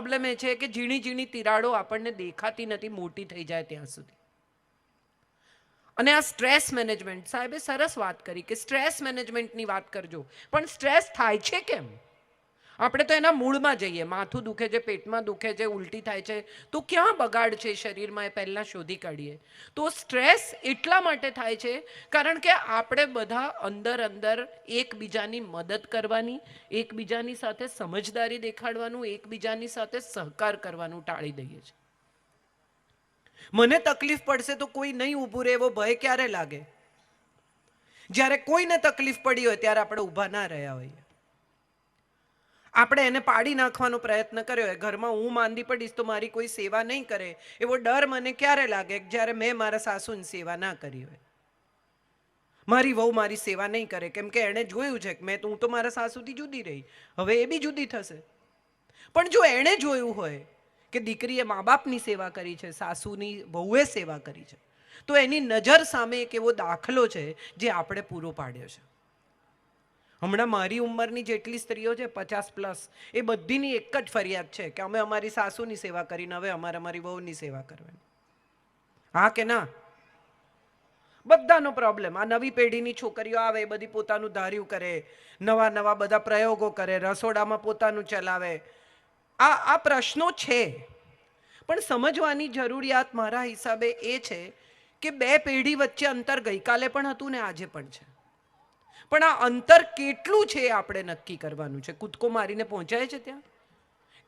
Problem એ છે કે ઝીણી ઝીણી તિરાડો આપણને દેખાતી નથી, મોટી થઈ જાય ત્યાં સુધી. અને આ સ્ટ્રેસ મેનેજમેન્ટ, સાહેબે સરસ વાત કરી કે સ્ટ્રેસ મેનેજમેન્ટની વાત કરજો. પણ સ્ટ્રેસ થાય છે કેમ? આપણે તો એના મૂળમાં જઈએ. માથું દુખે છે, પેટમાં દુખે છે, ઉલટી થાય છે. તો ક્યાં બગાડ છે શરીરમાં એ પહેલાં શોધી કાઢીએ. તો સ્ટ્રેસ એટલા માટે થાય છે કારણ કે આપણે બધા અંદર અંદર એકબીજાની મદદ કરવાની, એકબીજાની સાથે સમજદારી દેખાડવાનું, એકબીજાની સાથે સહકાર કરવાનું ટાળી દઈએ છીએ. મને તકલીફ પડશે તો કોઈ નહીં ઊભું રહે એવો ભય ક્યારે લાગે? જ્યારે કોઈને તકલીફ પડી હોય ત્યારે આપણે ઊભા ના રહ્યા હોઈએ. આપણે એને પાડી નાખવાનો પ્રયત્ન કર્યો. હોય ઘરમાં હું માંદી પડીશ તો મારી કોઈ સેવા નહીં કરે. એવો ડર મને ક્યારે લાગે જ્યારે મેં મારા સાસુની સેવા ના કરી હોય? મારી વહુ મારી સેવા નહીં કરે. કેમ કે એણે જોયું છે કે મેં હું તો મારા સાસુથી જુદી રહી. હવે એ બી જુદી થશે. પણ જો એણે જોયું હોય કે દીકરીએ મા બાપની સેવા કરી છે, સાસુની વહુએ સેવા કરી છે, તો એની નજર સામે એક એવો દાખલો છે જે આપણે પૂરો પાડ્યો છે. હમણાં મારી ઉંમરની જેટલી સ્ત્રીઓ છે, પચાસ પ્લસ, એ બધીની એક જ ફરિયાદ છે કે અમે અમારી સાસુની સેવા કરીને હવે અમારે અમારી વહુની સેવા કરવાની. હા કે ના? બધાનો પ્રોબ્લેમ આ નવી પેઢીની છોકરીઓ આવે, એ બધી પોતાનું ધાર્યું કરે, નવા નવા બધા પ્રયોગો કરે, રસોડામાં પોતાનું ચલાવે. આ આ પ્રશ્નો છે. પણ સમજવાની જરૂરિયાત મારા હિસાબે એ છે કે બે પેઢી વચ્ચે અંતર ગઈકાલે પણ હતું ને આજે પણ છે. પણ આ અંતર કેટલું છે એ આપણે નક્કી કરવાનું છે? કૂદકો મારીને પહોંચાય છે ત્યાં?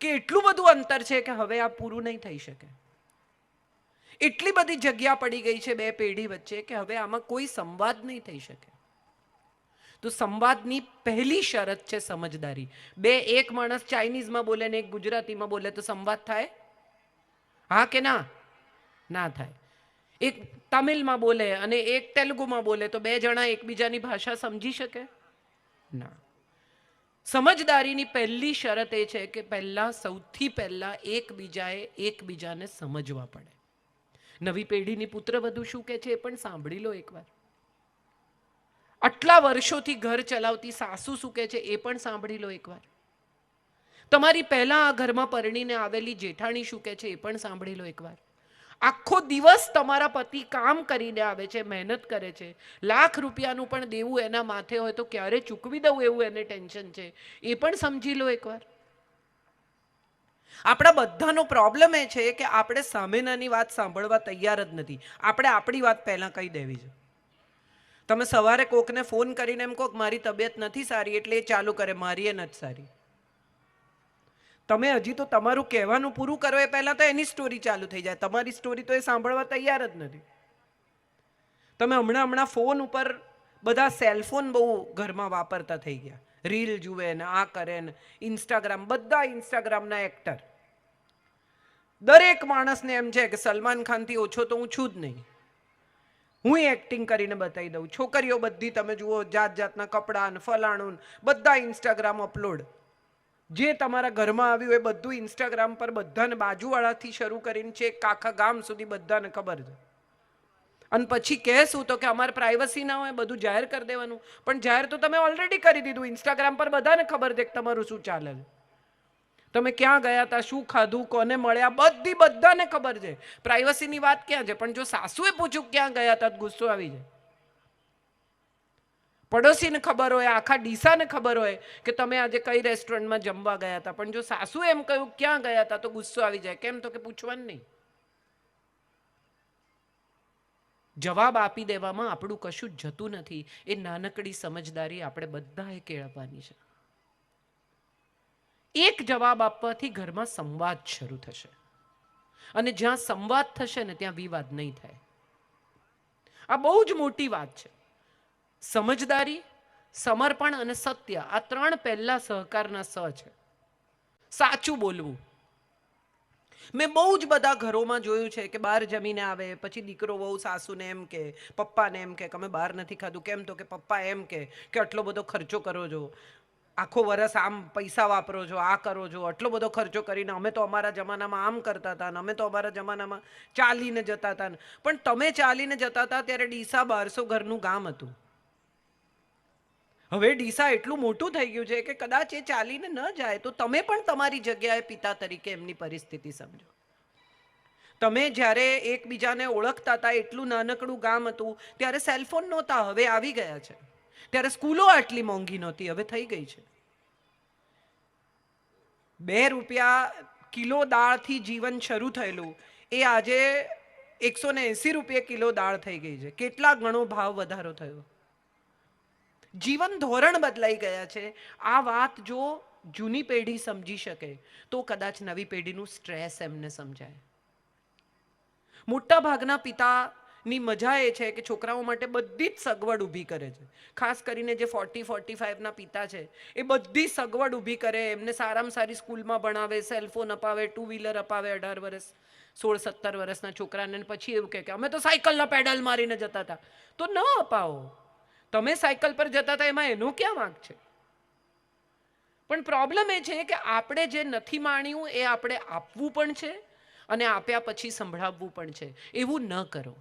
કે એટલું બધું અંતર છે કે હવે આ પૂરું નહીં થઈ શકે? એટલી બધી જગ્યા પડી ગઈ છે બે પેઢી વચ્ચે કે હવે આમાં કોઈ સંવાદ નહીં થઈ શકે. તો સંવાદની પહેલી શરત છે સમજદારી. બે, એક માણસ ચાઇનીઝમાં બોલે ને એક ગુજરાતીમાં બોલે તો સંવાદ થાય? હા કે ના? ના થાય. એક તમિલમાં બોલે અને એક તેલુગુમાં બોલે તો બે જણા એકબીજાની ભાષા સમજી શકે? ના. સમજદારીની પહેલી શરત એ છે કે પહેલાં સૌથી પહેલાં એકબીજાએ એકબીજાને સમજવા પડે. નવી પેઢીની પુત્રવધુ શું કે છે એ પણ સાંભળી લો એકવાર. આટલા વર્ષોથી ઘર ચલાવતી સાસુ શું કે છે એ પણ સાંભળી લો એકવાર. તમારી પહેલાં આ ઘરમાં પરણીને આવેલી જેઠાણી શું કે છે એ પણ સાંભળી લો એકવાર. આખો દિવસ તમારા પતિ કામ કરીને આવે છે, મહેનત કરે છે. લાખ રૂપિયાનું પણ દેવું એના માથે હોય તો ક્યારે ચૂકવી દઉં એવું એને ટેન્શન છે? એ પણ સમજી લો એકવાર. આપણા બધાનો પ્રોબ્લેમ એ છે કે આપણે સામેનાની વાત સાંભળવા તૈયાર જ નથી. આપણે આપણી વાત પહેલાં કહી દેવી છે. તમે સવારે કોકને ફોન કરીને એમ કહો મારી તબિયત નથી સારી એટલે એ ચાલુ કરે, મારી એ નથી સારી. તમે હજી તો તમારું કહેવાનું પૂરું કરો એ પહેલાં તો એની સ્ટોરી ચાલુ થઈ જાય. તમારી સ્ટોરી તો એ સાંભળવા તૈયાર જ નથી. તમે હમણાં હમણાં ફોન ઉપર બધા સેલફોન બહુ ઘરમાં વાપરતા થઈ ગયા. રીલ જુએ ને આ કરે ને ઇન્સ્ટાગ્રામ બધા ઇન્સ્ટાગ્રામના એક્ટર દરેક માણસને એમ છે કે સલમાન ખાનથી ઓછો તો હું છું જ નહીં. હું એક્ટિંગ કરીને બતાવી દઉં. છોકરીઓ બધી તમે જુઓ જાત જાતના કપડાં ને ફલાણું બધા ઇન્સ્ટાગ્રામ અપલોડ જે તમારા ઘરમાં આવ્યું એ બધું ઇન્સ્ટાગ્રામ પર બધાને બાજુવાળાથી શરૂ કરીને છે આખા ગામ સુધી બધાને ખબર છે. અને પછી કહેશું તો કે અમારે પ્રાઇવસી ના હોય, બધું જાહેર કરી દેવાનું. પણ જાહેર તો તમે ઓલરેડી કરી દીધું. ઇન્સ્ટાગ્રામ પર બધાને ખબર છે કે તમારું શું ચાલે તમે ક્યાં ગયા હતા શું ખાધું, કોને મળ્યા, બધી બધાને ખબર છે. પ્રાઇવસીની વાત ક્યાં છે? પણ જો સાસુએ પૂછ્યું ક્યાં ગયા હતા ગુસ્સો આવી જાય. પડોશીને ખબર હોય, આખા ડીસાને ખબર હોય કે તમે આજે કઈ રેસ્ટોરન્ટમાં જમવા ગયા હતા. પણ જો સાસુ એમ કહ્યું, ક્યાં ગયા હતા? તો ગુસ્સો આવી જાય. કેમ? તો કે પૂછવાનું નહીં. જવાબ આપી દેવામાં આપણું કશું જ જતું નથી. એ નાનકડી સમજદારી આપણે બધાએ કેળવવાની છે. એક જવાબ આપવાથી ઘરમાં સંવાદ શરૂ થશે. અને જ્યાં સંવાદ થશે ને ત્યાં વિવાદ નહીં થાય. આ બહુ જ મોટી વાત છે. સમજદારી, સમર્પણ અને સત્ય આ ત્રણ પહેલા સહકારના સ છે. સાચું બોલવું. મેં બહુ જ બધા ઘરોમાં જોયું છે કે બહાર જમીને આવે, પછી દીકરો બહુ સાસુને એમ કે, પપ્પાને એમ કે અમે બહાર નથી ખાધું, કેમ તો કે પપ્પા એમ કે આટલો બધો ખર્ચો કરો છો. આખો વરસ આમ પૈસા વાપરો છો, આ કરો છો, આટલો બધો ખર્ચો કરીને અમે તો અમારા જમાનામાં આમ કરતા હતા ને અમે તો અમારા જમાનામાં ચાલીને જતા હતા ને. પણ તમે ચાલીને જતા હતા ત્યારે ડીસા બારસો ઘરનું ગામ હતું. હવે ડીસા એટલું મોટું થઈ ગયું છે કે કદાચ એ ચાલીને ન જાય તો તમે પણ તમારી જગ્યાએ પિતા તરીકે એમની પરિસ્થિતિ સમજો. તમે જ્યારે એકબીજાને ઓળખતા હતા, એટલું નાનકડું ગામ હતું, ત્યારે સેલફોન નહોતા, હવે આવી ગયા છે. ત્યારે સ્કૂલો આટલી મોંઘી નહોતી, હવે થઈ ગઈ છે. બે રૂપિયા કિલો દાળથી જીવન શરૂ થયેલું, એ આજે એકસો ને એંસી રૂપિયા કિલો દાળ થઈ ગઈ છે. કેટલા ગણો ભાવ વધારો થયો? જીવન ધોરણ બદલાઈ ગયા છે. આ વાત જો જૂની પેઢી સમજી શકે, તો કદાચ નવી પેઢીનું સ્ટ્રેસ એમને સમજાય. મોટા ભાગના પિતાની મજા એ છે કે છોકરાઓ માટે બધી જ સગવડ ઊભી કરે છે. ખાસ કરીને જે ફોર્ટી ફોર્ટી ફાઇવના પિતા છે, એ બધી સગવડ ઊભી કરે, એમને સારામાં સારી સ્કૂલમાં ભણાવે સેલફોન અપાવે, ટુ વ્હીલર અપાવે અઢાર વર્ષ સોળ, સત્તર વર્ષના છોકરાને પછી એવું કહે કે અમે તો સાયકલના પેડલ મારીને જતા હતા. તો ન અપાવો. તમે સાયકલ પર જતા હતા, એમાં એનો ક્યાં વાંક છે? પણ પ્રોબ્લેમ એ છે કે આપણે જે નથી માણ્યું, એ આપણે આપવું પણ છે અને આપ્યા પછી સંભળાવવું પણ છે. એવું ન કરો.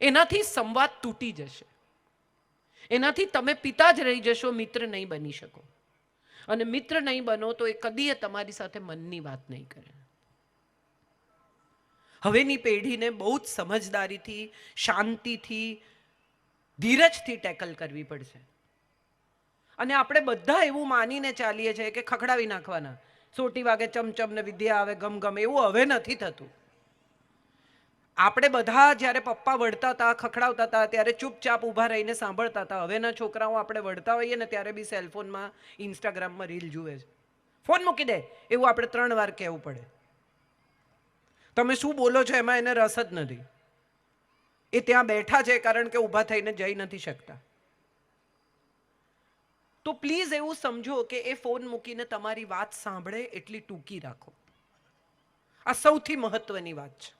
એનાથી સંવાદ તૂટી જશે. એનાથી તમે પિતા જ રહી જશો, મિત્ર નહીં બની શકો. અને મિત્ર નહીં બનો તો એ કદીએ તમારી સાથે મનની વાત નહીં કરે. હવેની પેઢીને બહુ જ સમજદારીથી, શાંતિથી ધીરજથી ટેકલ કરવી પડશે. અને આપણે બધા એવું માનીને ચાલીએ છીએ કે ખખડાવી નાખવાના. સોટી વાગે ચમચમ ને વિદ્યા આવે ગમ ગમ એવું હવે નથી થતું. આપણે બધા જ્યારે પપ્પા વળતા હતા, ખખડાવતા હતા, ત્યારે ચૂપચાપ ઊભા રહીને સાંભળતા હતા. હવેના છોકરાઓ આપણે વળતા હોઈએ ને ત્યારે બી સેલફોનમાં ઇન્સ્ટાગ્રામમાં રીલ જુએ છે. ફોન મૂકી દે, એવું આપણે ત્રણ વાર કહેવું પડે. તમે શું બોલો છો એમાં એને રસ જ નથી. એ ત્યાં બેઠા છે કારણ કે ઊભા થઈને જઈ નથી શકતા. તો પ્લીઝ એવું સમજો કે એ ફોન મૂકીને તમારી વાત સાંભળે એટલી ટૂંકી રાખો. આ સૌથી મહત્વની વાત છે.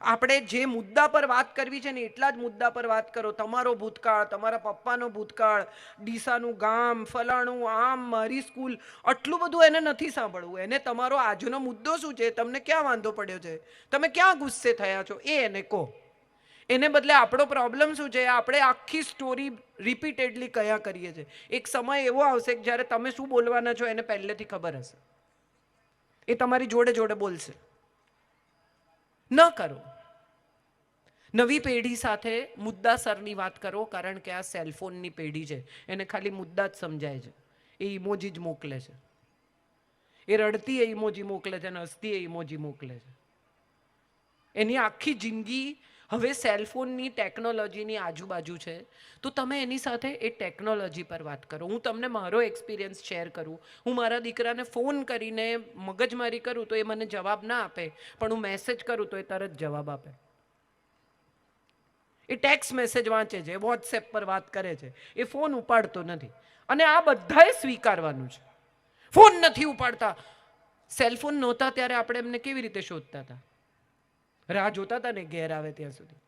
આપણે જે મુદ્દા પર વાત કરવી છે ને એટલા જ મુદ્દા પર વાત કરો. તમારો ભૂતકાળ, તમારા પપ્પાનો ભૂતકાળ, ડીસાનું ગામ, ફલાણું, આમ, મારી સ્કૂલ, આટલું બધું એને નથી સાંભળવું. એને તમારો આજનો મુદ્દો શું છે તમને ક્યાં વાંધો પડ્યો છે? તમે ક્યાં ગુસ્સે થયા છો? એ એને કહો. એને બદલે આપણો પ્રોબ્લેમ શું છે? આપણે આખી સ્ટોરી રિપીટેડલી કયા કરીએ છીએ એક સમય એવો આવશે કે જ્યારે તમે શું બોલવાના છો એને પહેલેથી ખબર હશે. એ તમારી જોડે જોડે બોલશે. ન કરો. નવી પેઢી સાથે મુદ્દાસરની વાત કરો, કારણ કે આ સેલફોનની પેઢી છે. એને ખાલી મુદ્દા જ સમજાય છે. એ ઇમોજી જ મોકલે છે. એ રડતી એ ઇમોજી મોકલે છે અને હસતી એ ઇમોજી મોકલે છે. એની આખી જિંદગી હવે સેલફોનની ટેકનોલોજીની આજુબાજુ છે. તો તમે એની સાથે એ ટેકનોલોજી પર વાત કરો. હું તમને મારો એક્સપિરિયન્સ શેર કરું. હું મારા દીકરાને ફોન કરીને મગજમારી કરું તો એ મને જવાબ ના આપે, પણ હું મેસેજ કરું તો એ તરત જવાબ આપે. એ ટેક્સ્ટ મેસેજ વાંચે છે વોટ્સએપ પર વાત કરે છે, એ ફોન ઉપાડતો નથી. અને આ બધાએ સ્વીકારવાનું છે. ફોન નથી ઉપાડતા. સેલફોન નહોતા ત્યારે આપણે એમને કેવી રીતે શોધતા હતા? રાહ જોતા હતા ને ઘેર આવે ત્યાં સુધી?